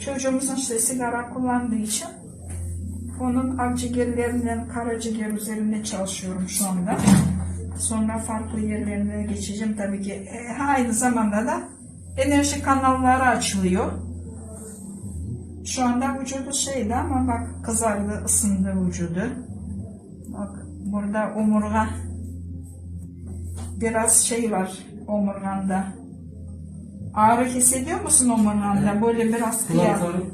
çocuğumuzun işte sigara kullandığı için onun akciğerlerinden karaciğer üzerinde çalışıyorum şu anda. Sonra farklı yerlerine geçeceğim tabii ki. E, aynı zamanda da enerji kanalları açılıyor. Şu anda vücudu şeydi ama bak kızardı, ısındı vücudu. Bak burada omurga biraz şey var omurganda. Ağrı hissediyor musun omurganda? Böyle biraz kıyak, Kulaklarım,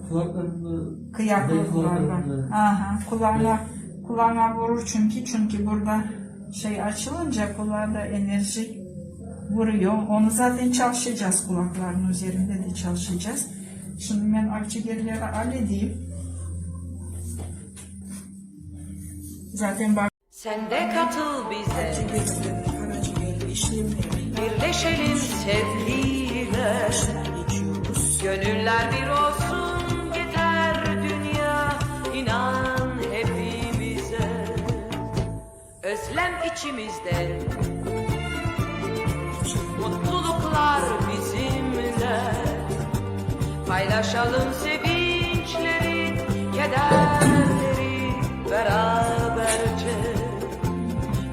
bak. kulaklarımda. Aha, kulağına, kulağına vurur çünkü. Çünkü burada şey açılınca kulağda enerji vuruyor. Onu zaten çalışacağız kulakların üzerinde de çalışacağız. Şimdi ben akciğerleri halledeyim. Zaten bak Sen de katıl bize, akciğerleri, karaciğerleri, işlemleri birleşelim sevgiyle. Gönüller bir olsun yeter dünya, inan hepimize. Özlem içimizde, mutluluklar bizimle. Paylaşalım sevinçleri, kederleri beraberce.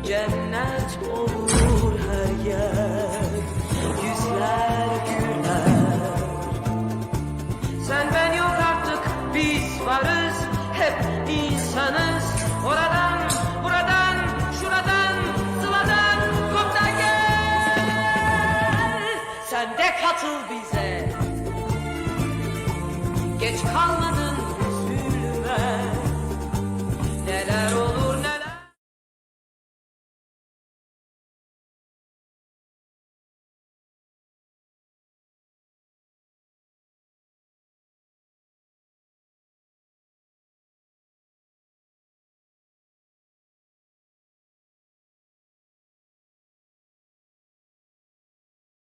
Cennet olur her yer, katıl bize. Geç kalmadı